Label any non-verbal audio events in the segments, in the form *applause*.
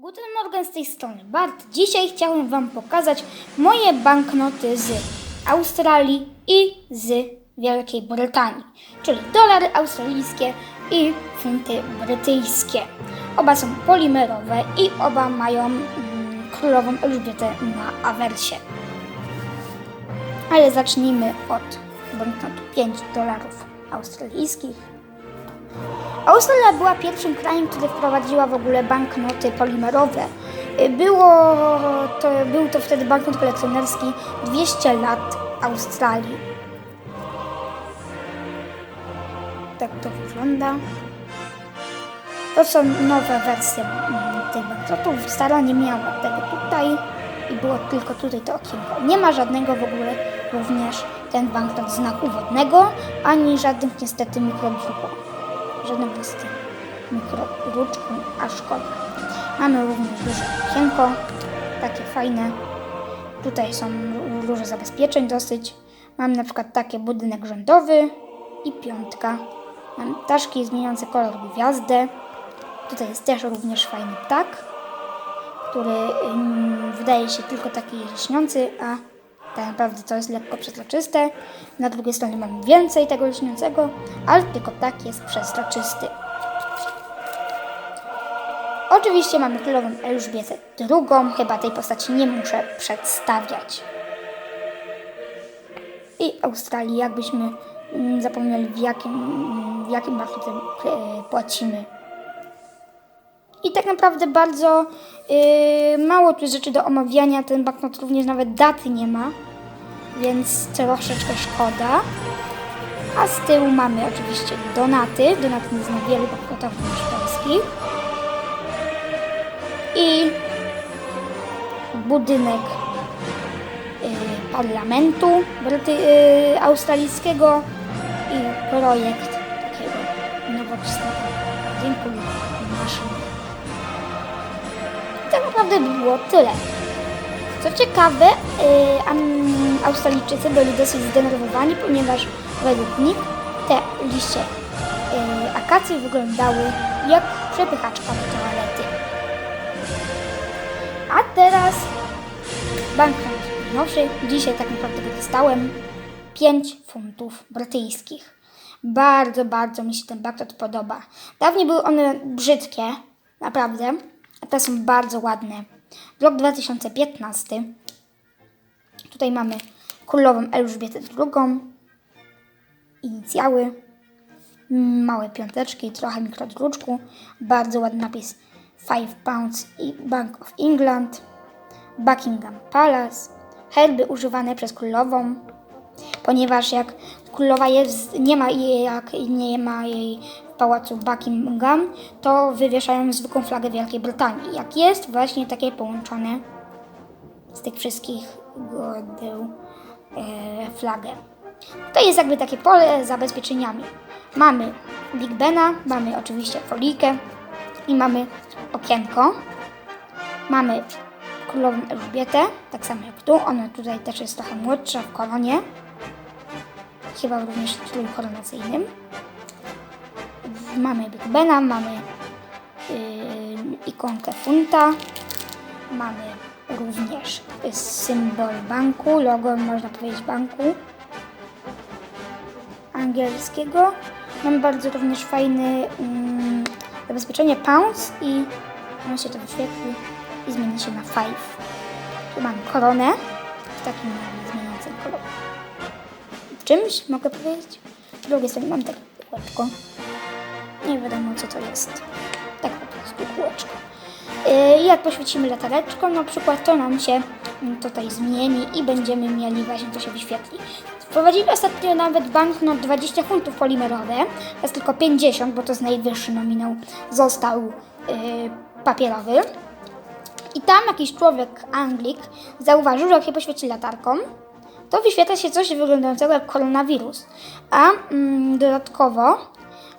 Guten Morgen z tej strony Bart. Dzisiaj chciałem Wam pokazać moje banknoty z Australii i z Wielkiej Brytanii, czyli dolary australijskie i funty brytyjskie. Oba są polimerowe i oba mają mm, królową Elżbietę na awersie. Ale zacznijmy od banknotu 5 dolarów australijskich. Australia była pierwszym krajem, który wprowadziła w ogóle banknoty polimerowe. Y, Było to, był to wtedy banknot kolekcjonerski 200 lat Australii. Tak to wygląda. To są nowe wersje mm, tych banknotów. Stara nie miała tego tutaj i było tylko tutaj to okienko. Nie ma żadnego w ogóle również ten banknot znaku wodnego, ani żadnych niestety mikrodruków żadnego z tych mikroruczku, a szkoda. Mamy również duże okienko, takie fajne. Tutaj są dużo zabezpieczeń dosyć. Mamy na przykład takie budynek rządowy i piątka. Mamy ptaszki zmieniające kolor gwiazdę. Tutaj jest też również fajny ptak, który ym, wydaje się tylko taki lśniący, a tak naprawdę to jest lekko przezroczyste. Na drugiej stronie mamy więcej tego lśniącego, ale tylko ptak jest przezroczysty. Oczywiście mamy królową Elżbietę II, chyba tej postaci nie muszę przedstawiać. I Australii, jakbyśmy mm, zapomnieli w jakim, w jakim marketem e, płacimy. I tak naprawdę bardzo yy, mało tu rzeczy do omawiania. Ten banknot również nawet daty nie ma, więc troszeczkę szkoda. A z tyłu mamy oczywiście donaty. Donaty jest na wielu banknotach również polskich. I budynek y, parlamentu Bryty, y, australijskiego i projekt takiego nowoczesnego budynku naprawdę by było tyle. Co ciekawe, y, am- Australijczycy byli dosyć zdenerwowani, ponieważ według nich te liście y, akacji wyglądały jak przepychaczka do toalety. A teraz banknot nowy. Dzisiaj tak naprawdę dostałem 5 funtów brytyjskich. Bardzo, bardzo mi się ten banknot podoba. Dawniej były one brzydkie, naprawdę, a teraz są bardzo ładne. Rok 2015. Tutaj mamy królową Elżbietę II. Inicjały. Małe piąteczki, trochę mikrodruczku. Bardzo ładny napis 5 pounds i Bank of England. Buckingham Palace. Herby używane przez królową ponieważ jak królowa jest, nie ma jej, jak nie ma jej w pałacu Buckingham, to wywieszają zwykłą flagę Wielkiej Brytanii. Jak jest właśnie takie połączone z tych wszystkich godeł e, flagę. To jest jakby takie pole z zabezpieczeniami. Mamy Big Bena, mamy oczywiście folikę i mamy okienko. Mamy królową Elżbietę, tak samo jak tu. Ona tutaj też jest trochę młodsza w koronie. Chyba również strój koronacyjnym. Mamy Big Bena, mamy yy, ikonkę funta. Mamy również symbol banku, logo można powiedzieć banku angielskiego. Mamy bardzo również fajny mm, zabezpieczenie pounds i on się to wyświetli i zmieni się na five. Tu mamy koronę w takim zmieniającym kolorze. Czymś mogę powiedzieć? Z drugiej strony mam takie kółeczko. Nie wiadomo co to jest. Tak po prostu kółeczko. Yy, Jak poświecimy latareczką na przykład, to nam się tutaj zmieni i będziemy mieli właśnie, to się wyświetli. Wprowadzili ostatnio nawet banknot 20 funtów polimerowe, jest tylko 50, bo to jest najwyższy nominał, został yy, papierowy. I tam jakiś człowiek, Anglik, zauważył, że jak się poświeci latarką, to wyświetla się coś wyglądającego jak koronawirus. A mm, dodatkowo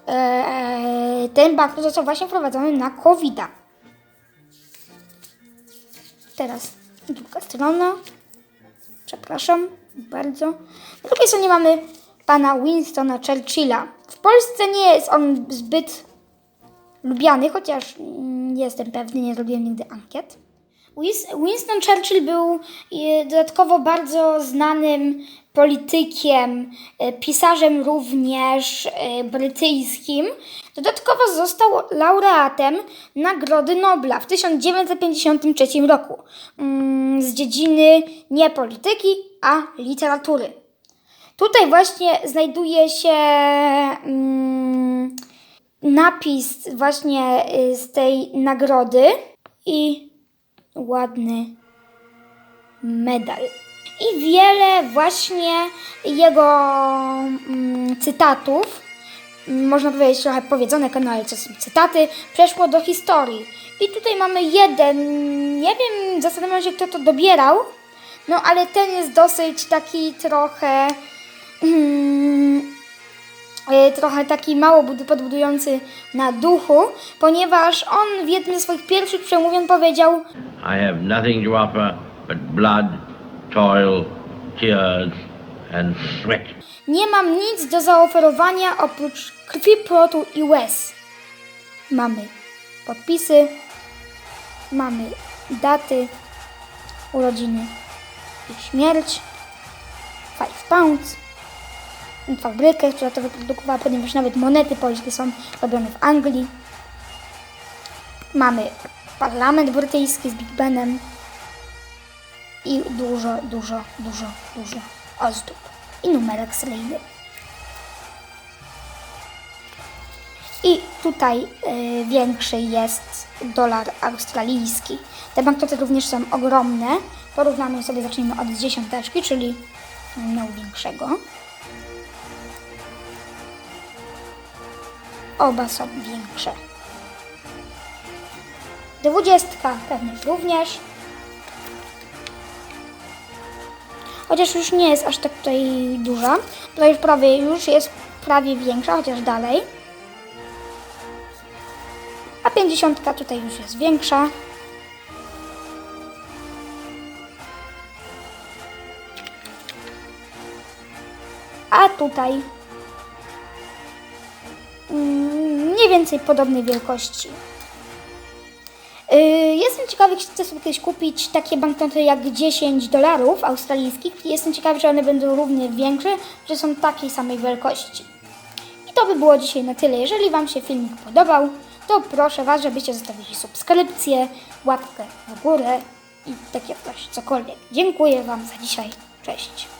e, e, ten banknot został właśnie wprowadzony na covid -a. Teraz druga strona. Przepraszam bardzo. Na drugiej stronie mamy pana Winstona Churchilla. W Polsce nie jest on zbyt lubiany, chociaż mm, jestem pewny, nie zrobiłem nigdy ankiet. Winston Churchill był e, dodatkowo bardzo znanym politykiem, e, pisarzem również e, brytyjskim. Dodatkowo został laureatem Nagrody Nobla w 1953 roku mm, z dziedziny nie polityki, a literatury. Tutaj właśnie znajduje się mm, napis właśnie z tej nagrody i ładny medal. I wiele właśnie jego mm, cytatów, mm, można powiedzieć trochę powiedzone kanale, co są cytaty, przeszło do historii. I tutaj mamy jeden, nie wiem, zastanawiam się kto to dobierał, no ale ten jest dosyć taki trochę *clears throat* mm, trochę taki mało bud- podbudujący na duchu, ponieważ on w jednym ze swoich pierwszych przemówień powiedział I have nothing to offer but blood, toil, tears, and sweat. Nie mam nic do zaoferowania oprócz krwi, potu i łez. Mamy podpisy, mamy daty, urodziny i śmierć, five pounds, fabrykę, która to wyprodukowała, ponieważ nawet monety polskie są robione w Anglii. Mamy parlament brytyjski z Big Benem i dużo, dużo, dużo, dużo ozdób i numerek seryjny. I tutaj y, większy jest dolar australijski. Te banknoty również są ogromne. Porównamy sobie, zacznijmy od dziesiąteczki, czyli największego. Oba są większe. Dwudziestka pewnie również. Chociaż już nie jest aż tak tutaj duża. Tutaj już prawie już jest prawie większa, chociaż dalej. A pięćdziesiątka tutaj już jest większa. A tutaj mniej więcej podobnej wielkości. Yy, Jestem ciekawy, chcę sobie kiedyś kupić takie banknoty jak 10 dolarów australijskich. Jestem ciekawy, czy one będą równie większe, czy są takiej samej wielkości. I to by było dzisiaj na tyle. Jeżeli Wam się filmik podobał, to proszę Was, żebyście zostawili subskrypcję, łapkę w górę i takie coś, cokolwiek. Dziękuję Wam za dzisiaj. Cześć.